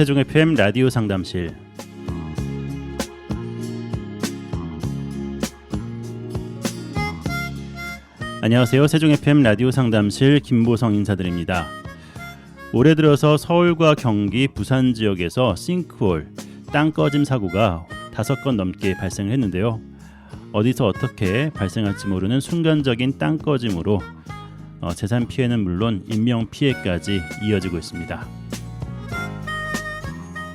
세종 FM 라디오 상담실 안녕하세요. 세종 FM 라디오 상담실 김보성 인사드립니다. 올해 들어서 서울과 경기, 부산 지역에서 싱크홀, 땅 꺼짐 사고가 다섯 건 넘게 발생했는데요. 어디서 어떻게 발생할지 모르는 순간적인 땅 꺼짐으로 어, 재산 피해는 물론 인명 피해까지 이어지고 있습니다.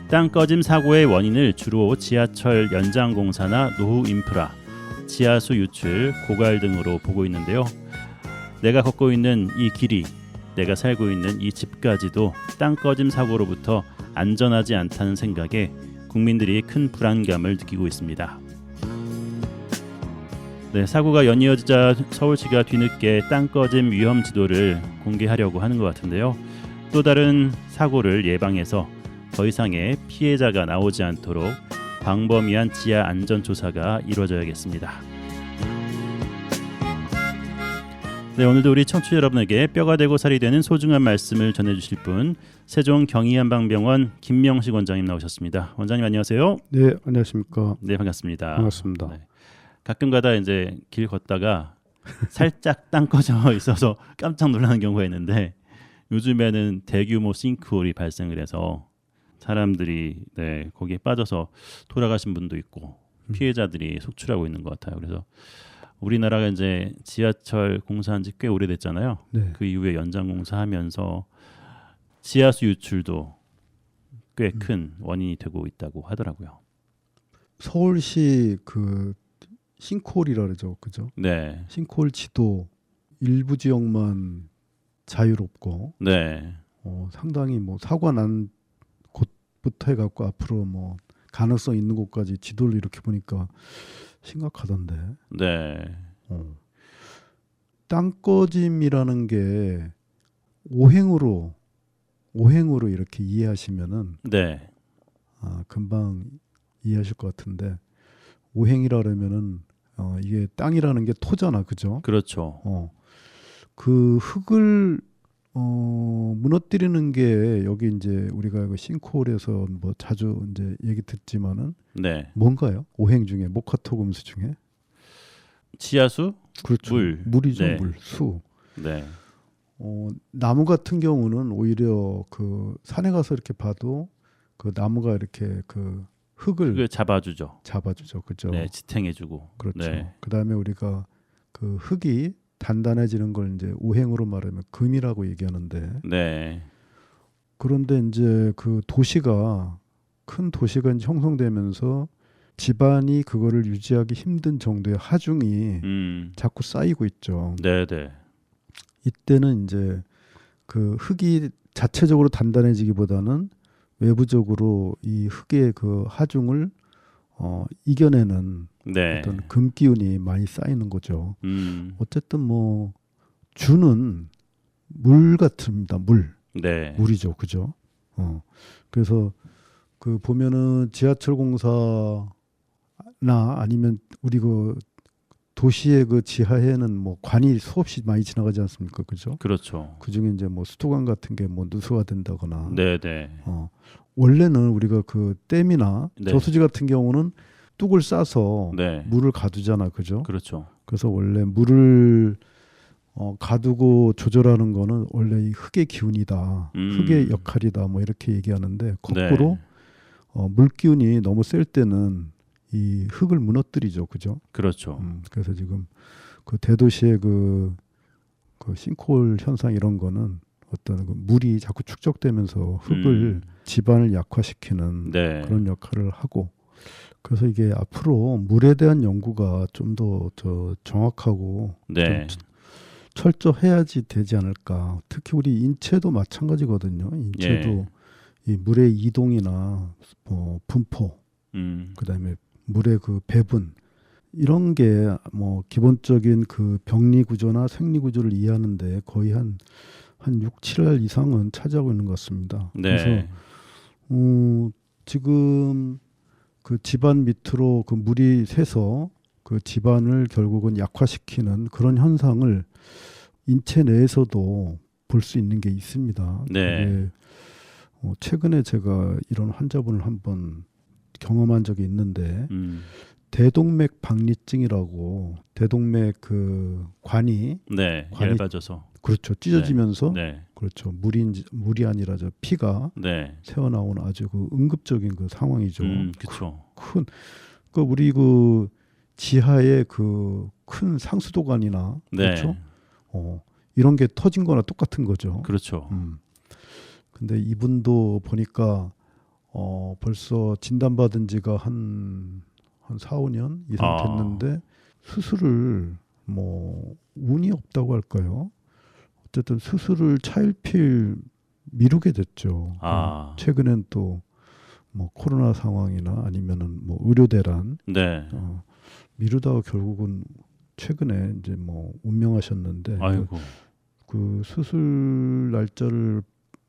땅 꺼짐 사고의 원인을 주로 지하철 연장 공사나 노후 인프라, 지하수 유출, 고갈 등으로 보고 있는데요. 내가 걷고 있는 이 길이, 내가 살고 있는 이 집까지도 땅 꺼짐 사고로부터 안전하지 않다는 생각에 국민들이 큰 불안감을 느끼고 있습니다. 네, 사고가 연이어지자 서울시가 뒤늦게 땅 꺼짐 위험 지도를 공개하려고 하는 것 같은데요. 또 다른 사고를 예방해서 더 이상의 피해자가 나오지 않도록 광범위한 지하 안전 조사가 이루어져야겠습니다. 네, 오늘도 우리 청취자 여러분에게 뼈가 되고 살이 되는 소중한 말씀을 전해주실 분 세종 경희한방병원 김명식 원장님 나오셨습니다. 원장님 안녕하세요. 네, 안녕하십니까. 네, 반갑습니다. 반갑습니다. 네. 가끔가다 이제 길 걷다가 살짝 땅 꺼져 있어서 깜짝 놀라는 경우가 있는데 요즘에는 대규모 싱크홀이 발생을 해서 사람들이 네, 거기에 빠져서 돌아가신 분도 있고 음. 피해자들이 속출하고 있는 것 같아요. 그래서 우리나라가 이제 지하철 공사한 지 꽤 오래됐잖아요. 네. 그 이후에 연장 공사하면서 지하수 유출도 꽤 음. 큰 원인이 되고 있다고 하더라고요. 서울시 그 싱크홀이라 그러죠. 그죠? 네, 싱크홀 지도 일부 지역만 자유롭고 네, 어, 상당히 뭐 사고가 난 곳부터 해 갖고 앞으로 뭐 가능성 있는 곳까지 지도를 이렇게 보니까 심각하던데. 네. 어. 땅꺼짐이라는 게 오행으로 오행으로 이렇게 이해하시면은 네, 아, 금방 이해하실 것 같은데 오행이라 그러면은 어, 이게 땅이라는 게 토잖아, 그죠? 그렇죠. 어, 그 흙을 어, 무너뜨리는 게 여기 이제 우리가 그 싱크홀에서 뭐 자주 이제 얘기 듣지만은 네, 뭔가요? 오행 중에 목화토 금수 중에 지하수, 그렇죠. 물. 물이죠, 네. 물, 수. 네, 어, 나무 같은 경우는 오히려 그 산에 가서 이렇게 봐도 그 나무가 이렇게 그 흙을 그걸 잡아주죠. 잡아주죠, 그죠? 네, 지탱해주고. 그렇죠. 네, 그다음에 우리가 그 흙이 단단해지는 걸 이제 오행으로 말하면 금이라고 얘기하는데. 네, 그런데 이제 그 도시가 큰 도시가 이제 형성되면서 집안이 그거를 유지하기 힘든 정도의 하중이 음, 자꾸 쌓이고 있죠. 네, 네, 이때는 이제 그 흙이 자체적으로 단단해지기보다는 외부적으로 이 흙의 그 하중을 어, 이겨내는 네, 어떤 금 기운이 많이 쌓이는 거죠. 음, 어쨌든 뭐 주는 물 같습니다. 물 네, 물이죠, 그죠? 어 그래서 그 보면은 지하철 공사나 아니면 우리 그 도시의 그 지하에는 뭐 관이 수없이 많이 지나가지 않습니까, 그죠? 그렇죠. 그 중에 이제 뭐 수도관 같은 게 뭐 누수가 된다거나 네, 네, 어 원래는 우리가 그 댐이나 네. 저수지 같은 경우는 뚝을 싸서 네, 물을 가두잖아, 그죠? 그렇죠. 그래서 원래 물을 어, 가두고 조절하는 거는 원래 이 흙의 기운이다, 음. 흙의 역할이다, 뭐 이렇게 얘기하는데 거꾸로 네, 어, 물 기운이 너무 셀 때는 이 흙을 무너뜨리죠, 그죠? 그렇죠. 음, 그래서 지금 그 대도시의 그, 그 싱크홀 현상 이런 거는 어떤 그 물이 자꾸 축적되면서 흙을 음, 집안을 약화시키는 네, 그런 역할을 하고 그래서 이게 앞으로 물에 대한 연구가 좀 더 저 정확하고 네, 좀 철저해야지 되지 않을까. 특히 우리 인체도 마찬가지거든요. 인체도 예. 이 물의 이동이나 뭐 분포, 음, 그다음에 물의 그 배분 이런 게 뭐 기본적인 그 병리 구조나 생리 구조를 이해하는데 거의 한한 6, 7할 이상은 차지하고 있는 것 같습니다. 그래서 네, 어, 지금 그 집안 밑으로 그 물이 새서 그 집안을 결국은 약화시키는 그런 현상을 인체 내에서도 볼 수 있는 게 있습니다. 네. 어, 최근에 제가 이런 환자분을 한번 경험한 적이 있는데 음. 대동맥 박리증이라고 대동맥 그 관이 네. 관이- 얇아져서. 그렇죠 찢어지면서 네. 그렇죠 물이 물이 아니라 저 피가 네. 새어나오는 아주 그 응급적인 그 상황이죠. 음, 그렇죠. 큰 그 우리 그 지하에 그 큰 상수도관이나 네. 그렇죠. 어, 이런 게 터진 거나 똑같은 거죠. 그렇죠. 음. 근데 이분도 보니까 어, 벌써 진단받은 지가 한, 한 4, 5년 이상 아. 됐는데 수술을 뭐 운이 없다고 할까요? 어쨌든 수술을 차일피일 미루게 됐죠. 아. 어, 최근엔 또 뭐 코로나 상황이나 아니면은 뭐 의료 대란 네. 어, 미루다가 결국은 최근에 이제 뭐 운명하셨는데 그, 아이고. 그 수술 날짜를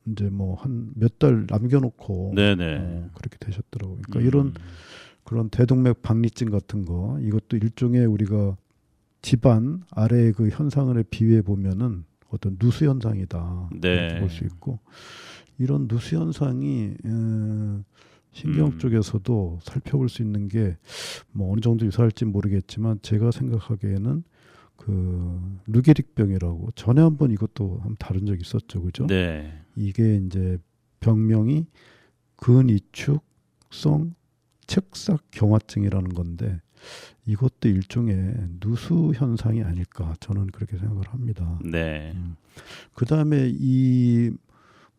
이제 뭐 한 몇 달 남겨놓고 네네. 어, 그렇게 되셨더라고요. 그러니까 음. 이런 그런 대동맥 박리증 같은 거 이것도 일종의 우리가 집안 아래의 그 현상을 비유해 보면은 어떤 누수 현상이다 네. 이렇게 볼 수 있고 이런 누수 현상이 어, 신경 음. 쪽에서도 살펴볼 수 있는 게 뭐 어느 정도 유사할지 모르겠지만 제가 생각하기에는 그 루게릭병이라고 전에 한번 이것도 한번 다룬 적 있었죠, 그죠? 네. 이게 이제 병명이 근이축성 측삭 경화증이라는 건데 이것도 일종의 누수 현상이 아닐까 저는 그렇게 생각을 합니다. 네. 그 다음에 이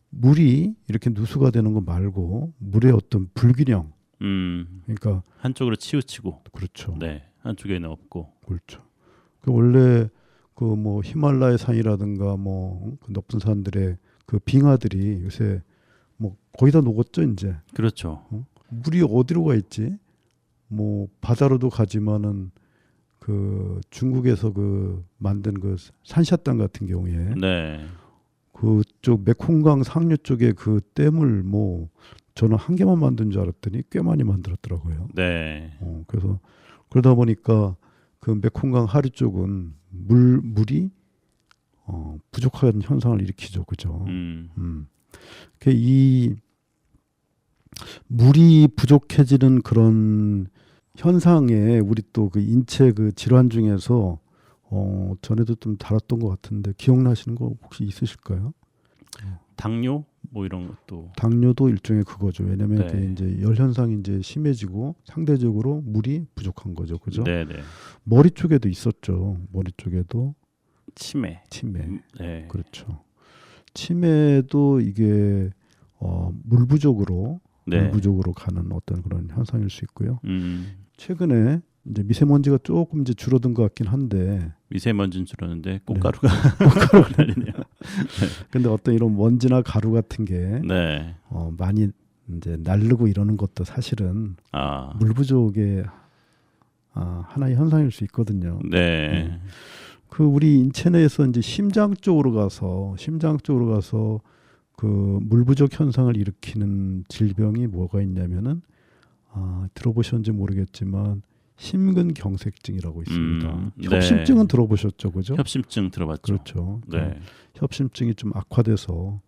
물이 이렇게 누수가 되는 거 말고 물의 어떤 불균형, 음. 그러니까 한쪽으로 치우치고. 그렇죠, 네. 한쪽에는 없고. 그렇죠. 그 원래 그 뭐 히말라야 산이라든가 뭐 그 높은 산들의 그 빙하들이 요새 뭐 거의 다 녹았죠 이제 그렇죠. 물이 어디로 가 있지? 뭐 바다로도 가지만은 그 중국에서 그 만든 그 산샤땅 같은 경우에 네. 그쪽 메콩강 상류 쪽에 그 댐을 뭐 저는 한 개만 만든 줄 알았더니 꽤 많이 만들었더라고요. 네. 어, 그래서 그러다 보니까 그 메콩강 하류 쪽은 물 물이 어, 부족한 현상을 일으키죠, 그죠? 음. 음. 그이 물이 부족해지는 그런 현상에 우리 또 그 인체 그 질환 중에서 어 전에도 좀 다뤘던 것 같은데 기억나시는 거 혹시 있으실까요? 당뇨 뭐 이런 것도 당뇨도 일종의 그거죠. 왜냐하면 네. 그게 이제 열 현상이 이제 심해지고 상대적으로 물이 부족한 거죠, 그죠? 네, 네. 머리 쪽에도 있었죠. 머리 쪽에도 치매. 치매. 음, 네. 그렇죠. 치매도 이게 어, 물 부족으로 네. 물 부족으로 가는 어떤 그런 현상일 수 있고요. 음. 최근에 이제 미세먼지가 조금 이제 줄어든 것 같긴 한데, 미세먼지는 줄었는데 네. 꽃가루가 꽃가루가 날리네요. 근데 어떤 이런 먼지나 가루 같은 게 네. 어, 많이 이제 날르고 이러는 것도 사실은 아. 물 부족의 아, 하나의 현상일 수 있거든요. 네. 그 우리 인체 내에서 이제 심장 쪽으로 가서 심장 쪽으로 가서 그 물 부족 현상을 일으키는 질병이 뭐가 있냐면은 아, 들어보셨는지 모르겠지만 심근경색증이라고 있습니다. 음, 네. 협심증은 들어보셨죠, 그죠? 협심증 들어봤죠. 그렇죠. 네. 협심증이 좀 악화돼서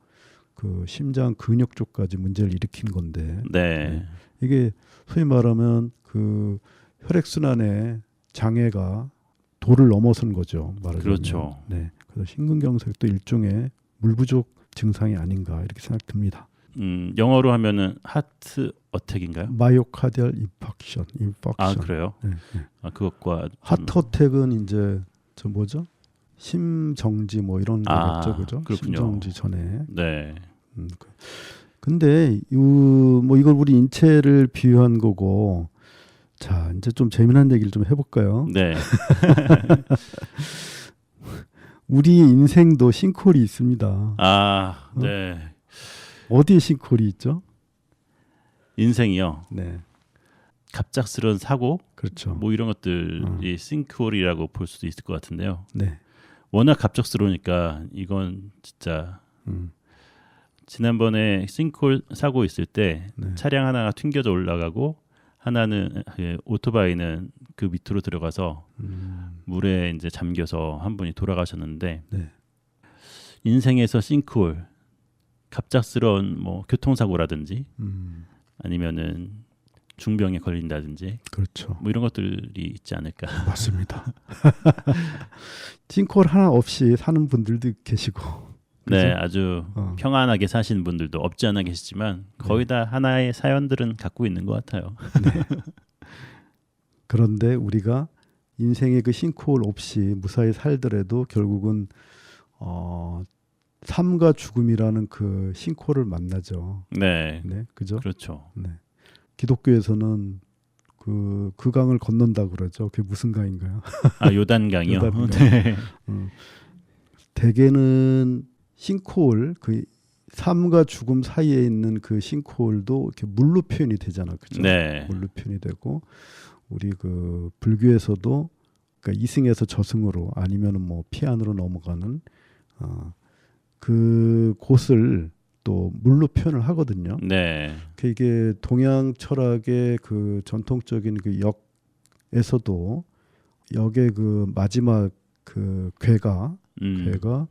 그 심장 근육 쪽까지 문제를 일으킨 건데 네. 이게 소위 말하면 그 혈액 순환의 장애가 도를 넘어선 거죠. 말하자면. 그렇죠. 네. 그래서 심근경색도 일종의 물 부족 증상이 아닌가 이렇게 생각됩니다. 음, 영어로 하면은 하트 어택인가요? 마이오카디얼 인팍션, 인팍션. 아, 그래요? 네, 네. 아, 그것과 좀- 하트 어택은 이제 저 뭐죠? 심정지 뭐 이런 아, 거겠죠, 그죠? 그렇군요. 심정지 전에. 네. 음, 그- 근데 이 뭐 이걸 우리 인체를 비유한 거고 자 이제 좀 재미난 얘기를 좀 해볼까요? 네. 우리의 인생도 싱크홀이 있습니다. 아, 어? 네. 어 디에 싱크홀이 있죠? 인생이요. 네, 갑작스러운 사고 그렇죠. 뭐 이런 것들이 어. 싱크홀이라고 볼 수도 있을 것 같은데요. 네, 워낙 갑작스러우니까 이건 진짜 음, 지난번에 싱크홀 사고 있을 때 네, 차량 하나가 튕겨져 올라가고 하나는 그 오토바이는 그 밑으로 들어가서 음, 물에 이제 잠겨서 한 분이 돌아가셨는데 네, 인생에서 싱크홀 갑작스러운 뭐 교통사고라든지 음, 아니면은 중병에 걸린다든지 그렇죠. 뭐 이런 것들이 있지 않을까. 맞습니다. 싱크홀 하나 없이 사는 분들도 계시고. 네, 그죠? 아주 어. 평안하게 사시는 분들도 없지 않아 계시지만 거의 다 하나의 사연들은 갖고 있는 것 같아요. 그런데 우리가 인생의 그 싱크홀 없이 무사히 살더라도 결국은 어 삶과 죽음이라는 그 싱크홀을 만나죠. 네, 네, 그죠? 그렇죠. 네. 기독교에서는 그, 그 강을 건넌다 그러죠. 그게 무슨 강인가요? 아 요단강이요. 요단강. 네. 음. 대개는 싱크홀 그 삶과 죽음 사이에 있는 그 싱크홀도 이렇게 물로 표현이 되잖아, 그죠? 네. 물로 표현이 되고 우리 그 불교에서도 그러니까 이승에서 저승으로 아니면은 뭐 피안으로 넘어가는 어, 그 곳을 또 물로 표현을 하거든요. 네. 그 이게 동양 철학의 그 전통적인 그 역에서도 역의 그 마지막 그 괴가 음. 괴가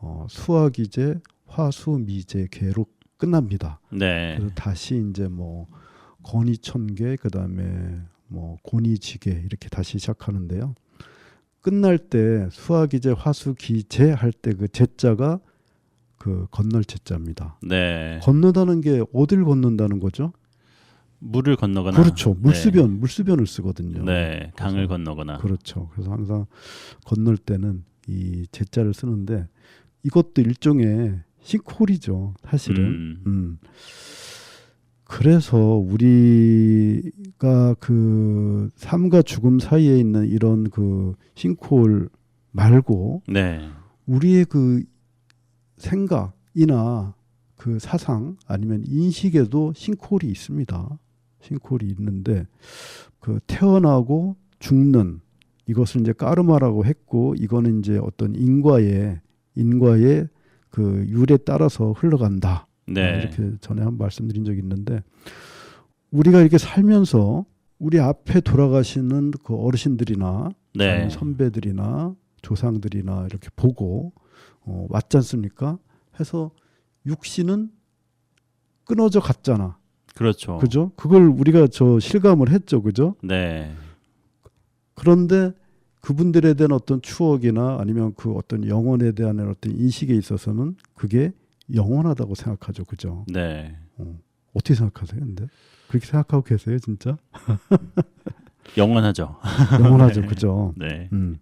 어, 수화기제 화수미제 괴로 끝납니다. 네. 그래서 다시 이제 뭐 건이천계 그다음에 뭐 곤이지계 이렇게 다시 시작하는데요. 끝날 때 수화기제 화수기제 할 때 그 제자가 그 건널 제자입니다. 네. 건너다는 게 어딜 건넌다는 거죠? 물을 건너거나 그렇죠. 물수변, 물수변을 쓰거든요. 네. 강을 그래서- 건너거나. 그렇죠. 그래서 항상 건널 때는 이 제자를 쓰는데 이것도 일종의 싱크홀이죠. 사실은. 음. 음. 그래서 우리가 그 삶과 죽음 사이에 있는 이런 그 싱크홀 말고 네. 우리의 그 생각이나 그 사상 아니면 인식에도 싱크홀이 있습니다. 싱크홀이 있는데 그 태어나고 죽는 이것을 이제 까르마라고 했고 이거는 이제 어떤 인과의 인과의 그 율에 따라서 흘러간다. 네. 이렇게 전에 한번 말씀드린 적이 있는데 우리가 이렇게 살면서 우리 앞에 돌아가시는 그 어르신들이나 네. 선배들이나 조상들이나 이렇게 보고 어, 왔지 않습니까? 해서 육신은 끊어져 갔잖아. 그렇죠. 그죠? 그걸 우리가 저 실감을 했죠. 그죠? 네. 그런데 그분들에 대한 어떤 추억이나 아니면 그 어떤 영혼에 대한 어떤 인식에 있어서는 그게 영원하다고 생각하죠. 그죠? 네. 어. 어떻게 생각하세요? 근데 그렇게 생각하고 계세요, 진짜? 영원하죠. 영원하죠, 네. 그죠? 네. 음.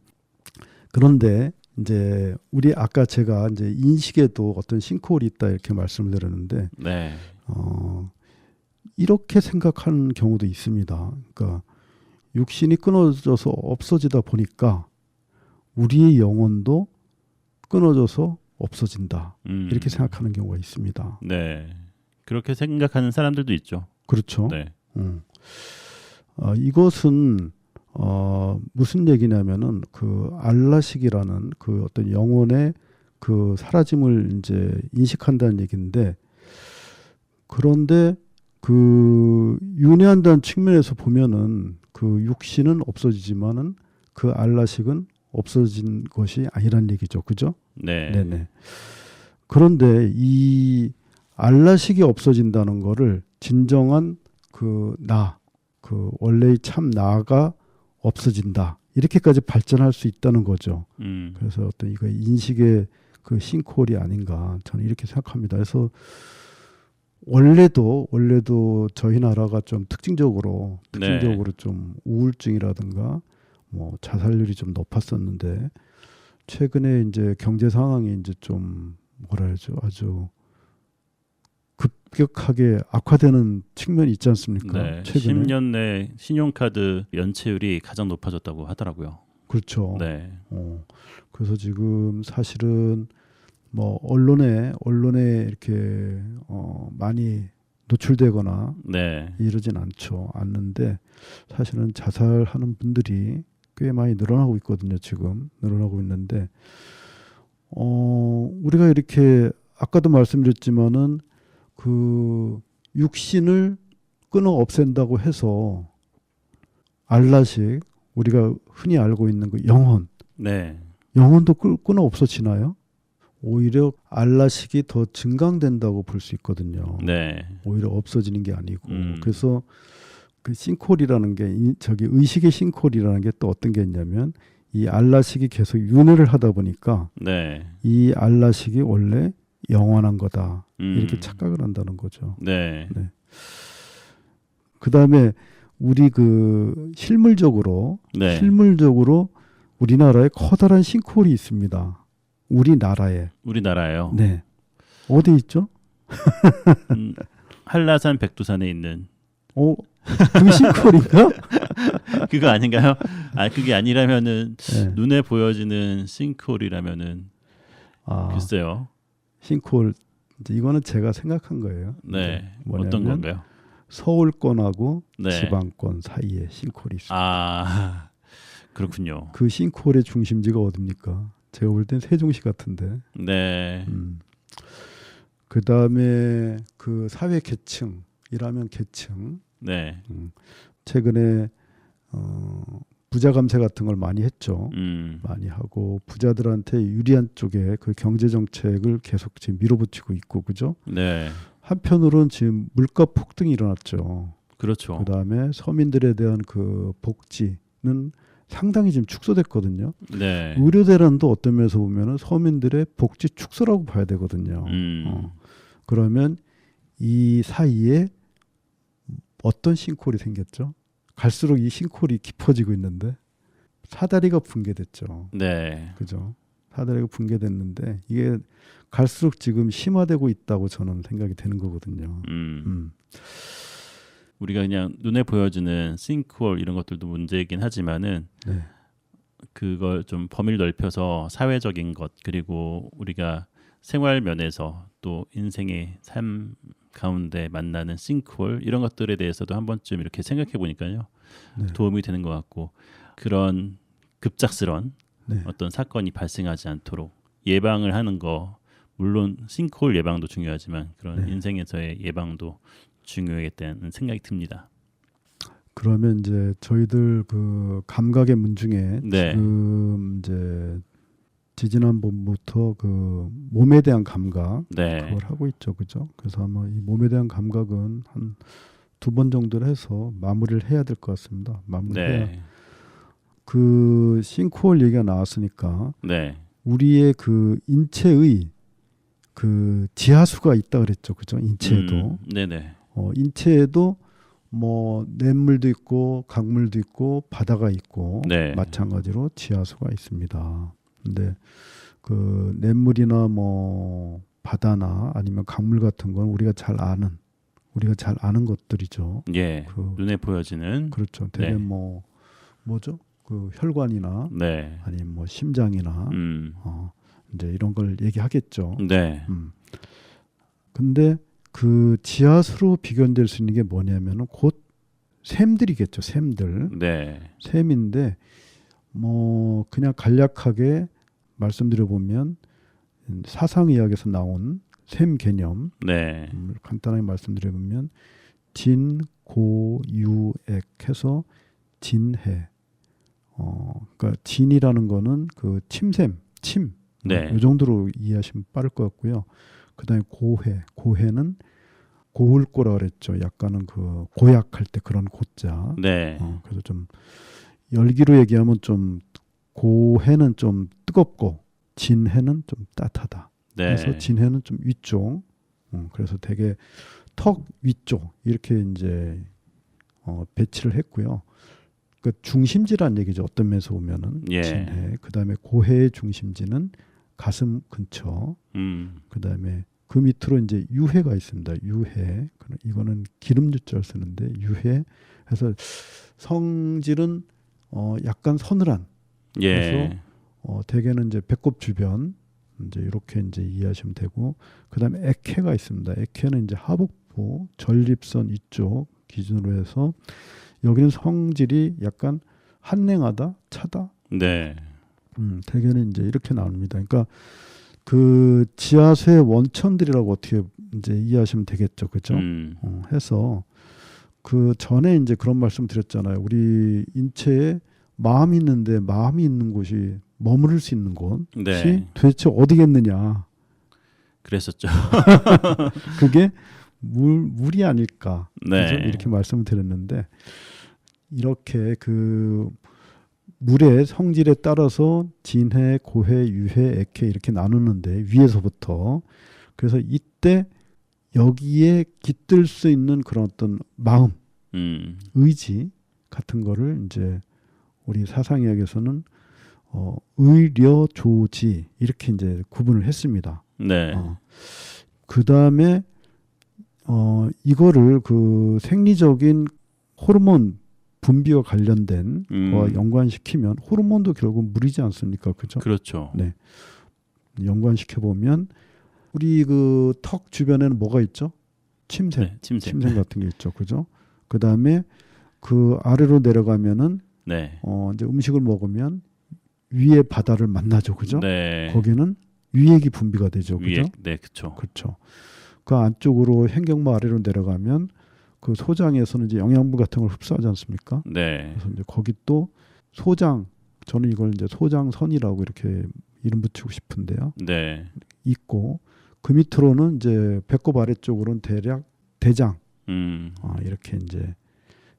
그런데 이제 우리 아까 제가 이제 인식에도 어떤 싱크홀이 있다 이렇게 말씀을 드렸는데 네. 어, 이렇게 생각하는 경우도 있습니다. 그러니까 육신이 끊어져서 없어지다 보니까 우리의 영혼도 끊어져서 없어진다 음. 이렇게 생각하는 경우가 있습니다. 네. 그렇게 생각하는 사람들도 있죠. 그렇죠. 네. 음. 어, 이것은 어, 무슨 얘기냐면은 그 알라식이라는 그 어떤 영혼의 그 사라짐을 이제 인식한다는 얘기인데 그런데 그 윤회한다는 측면에서 보면은 그 육신은 없어지지만은 그 알라식은 없어진 것이 아니란 얘기죠. 그죠? 네. 네네. 그런데 이 알라식이 없어진다는 거를 진정한 그 나, 그 원래의 참 나가 없어진다. 이렇게까지 발전할 수 있다는 거죠. 음. 그래서 어떤 이거 인식의 그 싱크홀이 아닌가 저는 이렇게 생각합니다. 그래서 원래도 원래도 저희 나라가 좀 특징적으로 네. 특징적으로 좀 우울증이라든가 뭐 자살률이 좀 높았었는데 최근에 이제 경제 상황이 이제 좀 뭐라 해야죠 아주 급격하게 악화되는 측면이 있지 않습니까? 네. 최근에 10년 내 신용카드 연체율이 가장 높아졌다고 하더라고요. 그렇죠. 네. 어, 그래서 지금 사실은 뭐 언론에 언론에 이렇게 어, 많이 노출되거나 네. 이러진 않죠. 않는데 사실은 자살하는 분들이 꽤 많이 늘어나고 있거든요. 지금 늘어나고 있는데 어, 우리가 이렇게 아까도 말씀드렸지만은 그 육신을 끊어 없앤다고 해서 알라식 우리가 흔히 알고 있는 그 영혼 네. 영혼도 끊- 끊어 없어지나요? 오히려 알라식이 더 증강된다고 볼 수 있거든요. 네. 오히려 없어지는 게 아니고 음. 그래서 그 싱콜이라는 게 이- 저기 의식의 싱콜이라는 게 또 어떤 게 있냐면 이 알라식이 계속 윤회를 하다 보니까 네. 이 알라식이 원래 영원한 거다 음. 이렇게 착각을 한다는 거죠. 네. 그 다음에 우리 그 실물적으로 네. 실물적으로 우리나라에 커다란 싱크홀이 있습니다. 우리나라에. 우리나라요. 네. 어디 있죠? 음, 한라산 백두산에 있는 어, 그 싱크홀인가? 그거 아닌가요? 아 그게 아니라면은 네. 눈에 보여지는 싱크홀이라면은 아, 글쎄요. 싱크홀. 이거는 제가 생각한 거예요. 네. 어떤 건가요? 서울권하고 네. 지방권 사이에 싱크홀이 있습니다. 아 그렇군요. 그 싱크홀의 중심지가 어딥니까? 제가 볼 땐 세종시 같은데. 네. 음. 그 다음에 그 사회 계층이라면 계층. 네. 음. 최근에 어, 부자 감세 같은 걸 많이 했죠. 음. 많이 하고 부자들한테 유리한 쪽에 그 경제 정책을 계속 지금 밀어붙이고 있고 그죠? 네. 한편으로는 지금 물가 폭등이 일어났죠. 그렇죠. 그 다음에 서민들에 대한 그 복지는 상당히 지금 축소됐거든요. 네. 의료 대란도 어떤 면에서 보면은 서민들의 복지 축소라고 봐야 되거든요. 음. 어. 그러면 이 사이에 어떤 싱크홀이 생겼죠? 갈수록 이 싱크홀이 깊어지고 있는데 사다리가 붕괴됐죠. 네. 그죠? 사다리가 붕괴됐는데 이게 갈수록 지금 심화되고 있다고 저는 생각이 되는 거거든요. 음. 음. 우리가 그냥 눈에 보여지는 싱크홀 이런 것들도 문제이긴 하지만은 네. 그걸 좀 범위를 넓혀서 사회적인 것 그리고 우리가 생활 면에서 또 인생의 삶 가운데 만나는 싱크홀 이런 것들에 대해서도 한 번쯤 이렇게 생각해 보니까요 네. 도움이 되는 것 같고 그런 급작스런 네. 어떤 사건이 발생하지 않도록 예방을 하는 거 물론 싱크홀 예방도 중요하지만 그런 네. 인생에서의 예방도 중요하겠다는 생각이 듭니다. 그러면 이제 저희들 그 감각의 문 중에 네. 지금 이제 지지난번부터 그 몸에 대한 감각 네. 그걸 하고 있죠, 그죠? 그래서 아마 이 몸에 대한 감각은 한 두 번 정도를 해서 마무리를 해야 될 것 같습니다. 마무리해야 네. 그 싱크홀 얘기가 나왔으니까 네. 우리의 그 인체의 그 지하수가 있다 그랬죠, 그죠? 인체에도 음, 네네. 어, 인체에도 뭐 냇물도 있고 강물도 있고 바다가 있고 네. 마찬가지로 지하수가 있습니다. 근데 그 냇물이나 뭐 바다나 아니면 강물 같은 건 우리가 잘 아는 우리가 잘 아는 것들이죠. 예. 그 눈에 보여지는 그렇죠. 되게 네. 뭐 뭐죠? 그 혈관이나 네. 아니면 뭐 심장이나 음. 어, 이제 이런 걸 얘기하겠죠. 네. 음. 근데 그 지하수로 비견될 수 있는 게 뭐냐면은 곧 샘들이겠죠. 샘들. 네. 샘인데 뭐 그냥 간략하게 말씀드려 보면 사상 의학에서 나온 샘 개념 네. 음, 간단하게 말씀드려 보면 진고유액 해서 진해 어 그러니까 진이라는 거는 그 침샘 침 네. 이 정도로 이해하시면 빠를 것 같고요. 그다음에 고해 고해는 고울고라 그랬죠. 약간은 그 고약할 때 그런 고자. 네. 어, 그래서 좀 열기로 얘기하면 좀 고해는 좀 뜨겁고 진해는 좀 따뜻하다. 네. 그래서 진해는 좀 위쪽. 어, 그래서 되게 턱 위쪽 이렇게 이제 어, 배치를 했고요. 그 중심지란 얘기죠. 어떤 면에서 보면은 예. 진해. 그다음에 고해의 중심지는 가슴 근처. 음. 그다음에 그 밑으로 이제 유해가 있습니다. 유해. 이거는 기름 유자를 쓰는데 유해. 해서 성질은 어 약간 서늘한 예. 그래서 어 대개는 이제 배꼽 주변 이제 이렇게 이제 이해하시면 되고 그다음에 액해가 있습니다. 액해는 이제 하복부 전립선 이쪽 기준으로 해서 여기는 성질이 약간 한냉하다, 차다. 네. 음, 대개는 이제 이렇게 나옵니다. 그러니까 그 지하수의 원천들이라고 어떻게 이제 이해하시면 되겠죠, 그죠? 음. 어, 해서 그 전에 이제 그런 말씀 드렸잖아요. 우리 인체에 마음이 있는데 마음이 있는 곳이 머무를 수 있는 곳이 네. 도대체 어디겠느냐? 그랬었죠. 그게 물 물이 아닐까 네. 그죠? 이렇게 말씀을 드렸는데 이렇게 그 물의 성질에 따라서 진해, 고해, 유해, 액해 이렇게 나누는데 위에서부터 그래서 이때 여기에 깃들 수 있는 그런 어떤 마음, 음. 의지 같은 거를 이제 우리 사상의학에서는 어, 의려 조지 이렇게 이제 구분을 했습니다. 네. 어. 그 다음에 어 이거를 그 생리적인 호르몬 분비와 관련된 음. 거와 연관시키면 호르몬도 결국 물이지 않습니까? 그죠? 그렇죠. 네. 연관시켜 보면 우리 그 턱 주변에는 뭐가 있죠? 침샘, 네. 침샘. 침샘 같은 게 있죠, 그죠? 그 다음에 그 아래로 내려가면은 네. 어 이제 음식을 먹으면 위의 바다를 만나죠, 그죠? 네. 거기는 위액이 분비가 되죠, 그죠? 위에 네, 그렇죠. 그렇죠. 그 안쪽으로 hen경마 아래로 내려가면 그 소장에서는 이제 영양분 같은 걸 흡수하지 않습니까? 네. 그래서 이제 거기 또 소장 저는 이걸 이제 소장선이라고 이렇게 이름 붙이고 싶은데요. 네. 있고 그 밑으로는 이제 배꼽 아래쪽으로는 대략 대장 음. 아, 이렇게 이제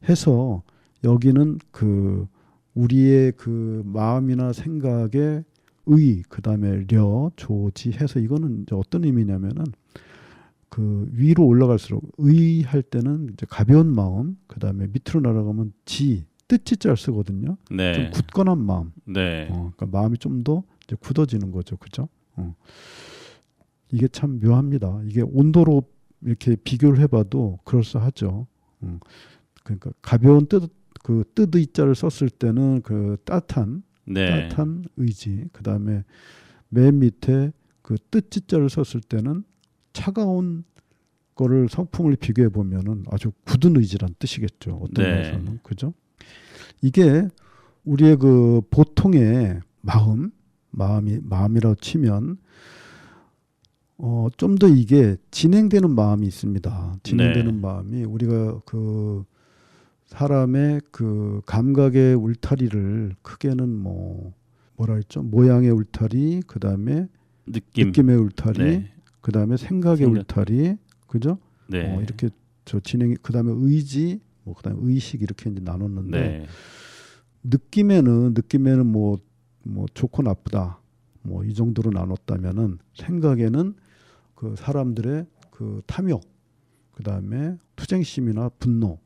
해서 여기는 그 우리의 그 마음이나 생각의 의 그 다음에 려 조지 해서 이거는 이제 어떤 의미냐면은 그 위로 올라갈수록 의 할 때는 이제 가벼운 마음 그 다음에 밑으로 날아가면 지 뜻지자를 쓰거든요. 좀 네. 굳건한 마음. 네. 어, 그러니까 마음이 좀 더 굳어지는 거죠, 그죠? 어. 이게 참 묘합니다. 이게 온도로 이렇게 비교를 해봐도 그럴싸하죠. 음. 그러니까 가벼운 뜻, 그 뜻의자를 썼을 때는 그 따뜻한, 네. 따뜻한 의지. 그 다음에 맨 밑에 그 뜻지자를 썼을 때는 차가운 거를 성품을 비교해 보면은 아주 굳은 의지란 뜻이겠죠. 어떤 네. 면에서는 그죠? 이게 우리의 그 보통의 마음, 마음이 마음이라고 치면 어 좀 더 이게 진행되는 마음이 있습니다. 진행되는 네. 마음이 우리가 그 사람의 그 감각의 울타리를 크게는 뭐 뭐라 했죠? 모양의 울타리, 그 다음에 느낌. 느낌의 울타리, 네. 그 다음에 생각의 생각. 울타리, 그죠? 네. 어, 이렇게 저 진행, 그 다음에 의지, 뭐 그다음에 의식 이렇게 이제 나눴는데 네. 느낌에는 느낌에는 뭐뭐 좋고 나쁘다 뭐 이 정도로 나눴다면은 생각에는 그 사람들의 그 탐욕 그다음에 투쟁심이나 분노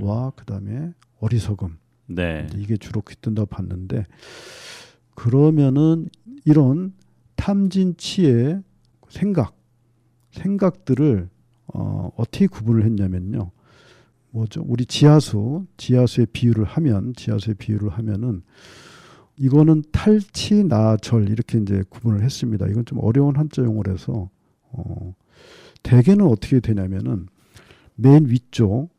와 음. 그다음에 어리석음 네. 이게 주로 깃든다고 봤는데 그러면은 이런 탐진치의 생각 생각들을 어, 어떻게 구분을 했냐면요. 뭐죠? 우리 지하수 지하수의 비유를 하면 지하수의 비유를 하면은 이거는 탈치 나절 이렇게 이제 구분을 했습니다. 이건 좀 어려운 한자 용어라서 어, 대개는 어떻게 되냐면은 맨 위쪽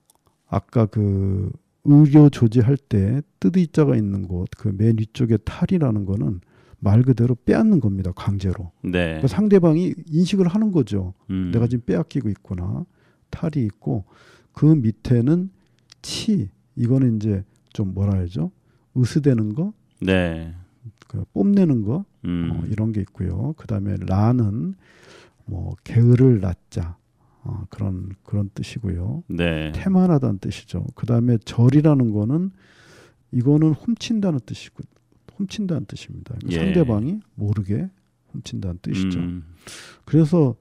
아까 그 의료 조지할 때 뜻의 자가 있는 곳 그 맨 위쪽에 탈이라는 거는 말 그대로 빼앗는 겁니다. 강제로. 네. 그러니까 상대방이 인식을 하는 거죠. 음. 내가 지금 빼앗기고 있구나. 탈이 있고 그 밑에는 치 이거는 이제 좀 뭐라 해야죠? 으스대는 거, 네. 그 뽐내는 거 음. 어, 이런 게 있고요. 그 다음에 라는 뭐 게으를 낳자 어, 그런 그런 뜻이고요. 네. 태만하다는 뜻이죠. 그 다음에 절이라는 거는 이거는 훔친다는 뜻이고 훔친다는 뜻입니다. 예. 상대방이 모르게 훔친다는 뜻이죠. 음. 그래서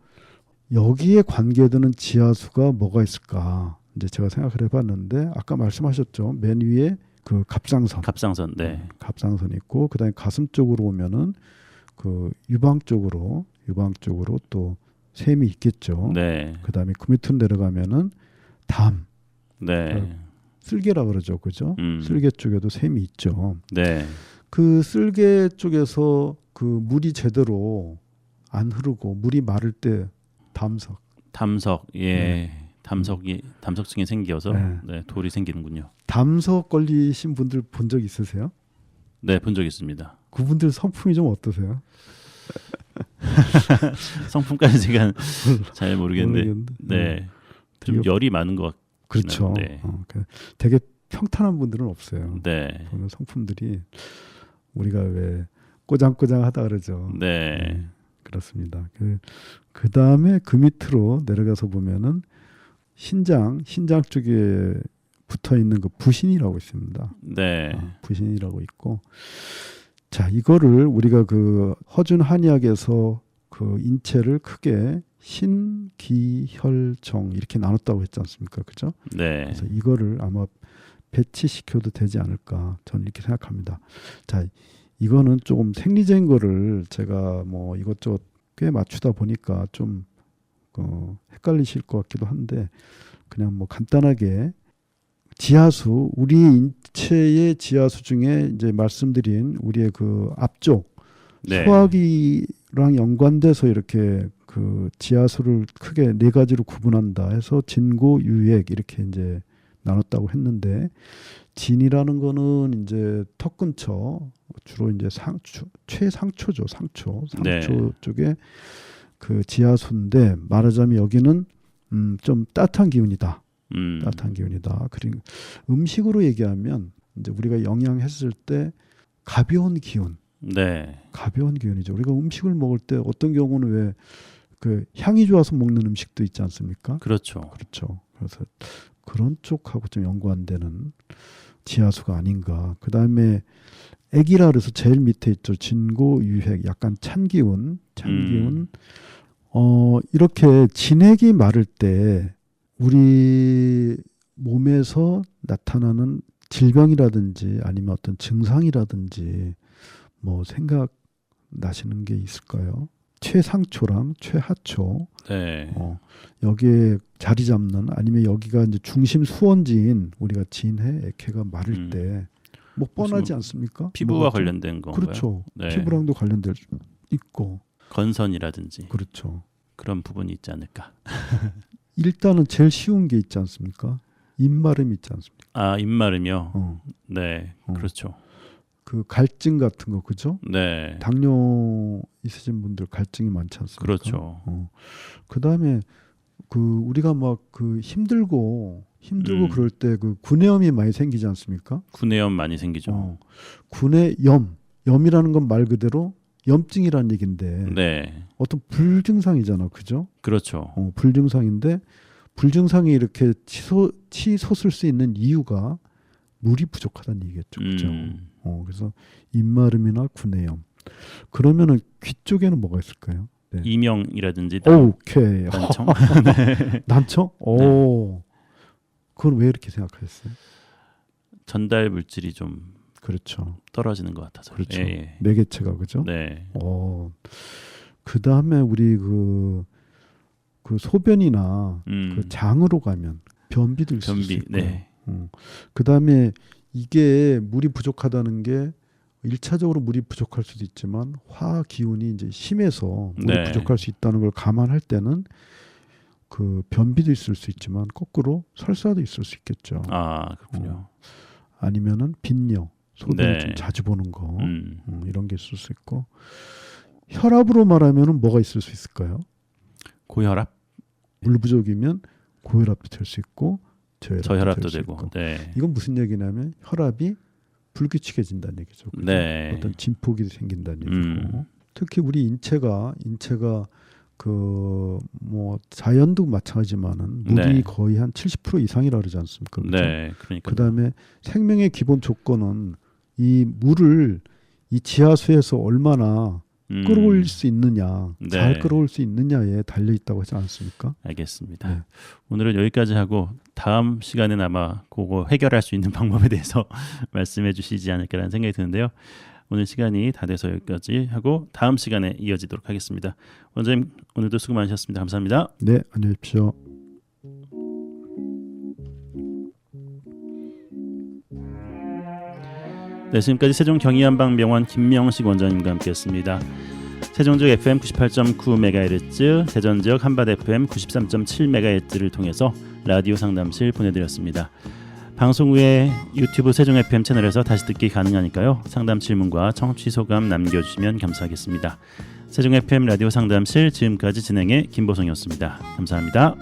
여기에 관계되는 지하수가 뭐가 있을까? 이제 제가 생각을 해봤는데 아까 말씀하셨죠. 맨 위에 그 갑상선, 갑상선. 네. 갑상선 있고 그다음에 가슴 쪽으로 오면은 그 유방 쪽으로 유방 쪽으로 또 샘이 있겠죠. 네. 그다음에 그 밑으로 내려가면은 담, 네. 쓸개라 그러죠, 그죠? 음. 쓸개 쪽에도 샘이 있죠. 네. 그 쓸개 쪽에서 그 물이 제대로 안 흐르고 물이 마를 때 담석 담석. 예. 담석이 담석층이 생겨서 네. 네. 돌이 생기는군요. 담석 걸리신 분들 본 적 있으세요? 네, 본 적 있습니다. 그분들 성품이 좀 어떠세요? 성품까지 제가 잘 모르겠는데. 모르겠는데. 네. 좀 되게- 열이 많은 것 같. 그렇죠. 네. 어, 그 되게 평탄한 분들은 없어요. 네. 보는 성품들이 우리가 왜 꼬장꼬장하다 그러죠. 네. 그렇습니다. 그, 그 다음에 그 밑으로 내려가서 보면은 신장, 신장 쪽에 붙어 있는 그 부신이라고 있습니다. 네. 아, 부신이라고 있고 자 이거를 우리가 그 허준 한의학에서 그 인체를 크게 신기혈정 이렇게 나눴다고 했지 않습니까? 그죠? 네. 그래서 이거를 아마 배치시켜도 되지 않을까 저는 이렇게 생각합니다. 자 이거는 조금 생리적인 거를 제가 뭐 이것저것 꽤 맞추다 보니까 좀 어, 헷갈리실 것 같기도 한데 그냥 뭐 간단하게 지하수 우리 인체의 지하수 중에 이제 말씀드린 우리의 그 앞쪽 네. 소화기랑 연관돼서 이렇게 그 지하수를 크게 네 가지로 구분한다 해서 진고 유액 이렇게 이제 나눴다고 했는데 진이라는 거는 이제 턱 근처 주로 이제 상초 최상초죠 상초 상초 네. 쪽에 그 지하수인데 말하자면 여기는 음, 좀 따뜻한 기운이다. 음. 따뜻한 기운이다. 그리고 음식으로 얘기하면 이제 우리가 영양했을 때 가벼운 기운, 네. 가벼운 기운이죠. 우리가 음식을 먹을 때 어떤 경우는 왜 그 향이 좋아서 먹는 음식도 있지 않습니까? 그렇죠. 그렇죠. 그래서 그런 쪽하고 좀 연관되는 지하수가 아닌가. 그 다음에 액이라 그래서 제일 밑에 있죠. 진고 유핵, 약간 찬 기운, 찬 음. 기운. 어 이렇게 진액이 마를 때 우리 몸에서 나타나는 질병이라든지 아니면 어떤 증상이라든지 뭐 생각 나시는 게 있을까요? 최상초랑 최하초 네. 어, 여기에 자리 잡는 아니면 여기가 이제 중심 수원지인 우리가 진해 액해가 마를 음. 때뭐 무슨 뻔하지 뭐 않습니까? 피부와 좀- 관련된 건가요? 그렇죠. 네. 피부랑도 관련될 수 있고 건선이라든지 그렇죠. 그런 부분이 있지 않을까. 일단은 제일 쉬운 게 있지 않습니까? 입마름 있지 않습니까? 아 입마름이요. 어, 네. 어. 그렇죠. 그 갈증 같은 거 그죠? 네. 당뇨 있으신 분들 갈증이 많지 않습니까? 그렇죠. 어. 그다음에 그 우리가 막 그 힘들고 힘들고 음. 그럴 때 그 구내염이 많이 생기지 않습니까? 구내염 많이 생기죠. 어. 구내염, 염이라는 건 말 그대로 염증이라는 얘긴데 네. 어떤 불증상이잖아, 그죠? 그렇죠. 어, 불증상인데 불증상이 이렇게 치솟 치솟을 수 있는 이유가 물이 부족하다는 얘기겠죠, 그죠? 음. 어, 그래서 입마름이나 구내염. 그러면은 귀 쪽에는 뭐가 있을까요? 네. 이명이라든지 난- 오케이. 난청. 난청? 오. 그건 왜 이렇게 생각하셨어요? 전달 물질이 좀 그렇죠. 떨어지는 것 같아서. 그렇죠. 예, 예. 매개체가 그죠? 네. 어. 그 다음에 우리 그, 그 소변이나 음. 그 장으로 가면 변비도 있을 수 변비. 있고. 네. 그 다음에 이게 물이 부족하다는 게 일차적으로 물이 부족할 수도 있지만 화 기운이 이제 심해서 물이 네. 부족할 수 있다는 걸 감안할 때는 그 변비도 있을 수 있지만 거꾸로 설사도 있을 수 있겠죠. 아 그렇군요. 어. 아니면은 빈뇨, 소변을 네. 좀 자주 보는 거 음. 음, 이런 게 있을 수 있고 혈압으로 말하면은 뭐가 있을 수 있을까요? 고혈압, 물 부족이면 고혈압도 될 수 있고 저혈압도, 저혈압도 되고. 있고. 네. 이건 무슨 얘기냐면 혈압이 불규칙해진다는 얘기죠. 그죠? 네. 어떤 진폭이 생긴다는 얘기고 음. 특히 우리 인체가 인체가 그 뭐 자연도 마찬가지지만은 물이 네. 거의 한 70% 이상이라 그러지 않습니까? 그죠? 네. 그러니까. 그다음에 생명의 기본 조건은 이 물을 이 지하수에서 얼마나 음. 끌어올릴 수 있느냐, 네. 잘 끌어올 수 있느냐에 달려 있다고 하지 않습니까? 알겠습니다. 네. 오늘은 여기까지 하고 다음 시간에는 아마 그거 해결할 수 있는 방법에 대해서 말씀해 주시지 않을까라는 생각이 드는데요. 오늘 시간이 다 돼서 여기까지 하고 다음 시간에 이어지도록 하겠습니다. 원장님 오늘도 수고 많으셨습니다. 감사합니다. 네, 안녕히 계십시오. 네, 지금까지 세종 경의한방병원 김명식 원장님과 함께했습니다. 세종 지역 FM 98.9MHz, 대전 지역 한밭 FM 93.7MHz를 통해서 라디오 상담실 보내드렸습니다. 방송 후에 유튜브 세종 FM 채널에서 다시 듣기 가능하니까요. 상담 질문과 청취 소감 남겨주시면 감사하겠습니다. 세종 FM 라디오 상담실 지금까지 진행의 김보성이었습니다. 감사합니다.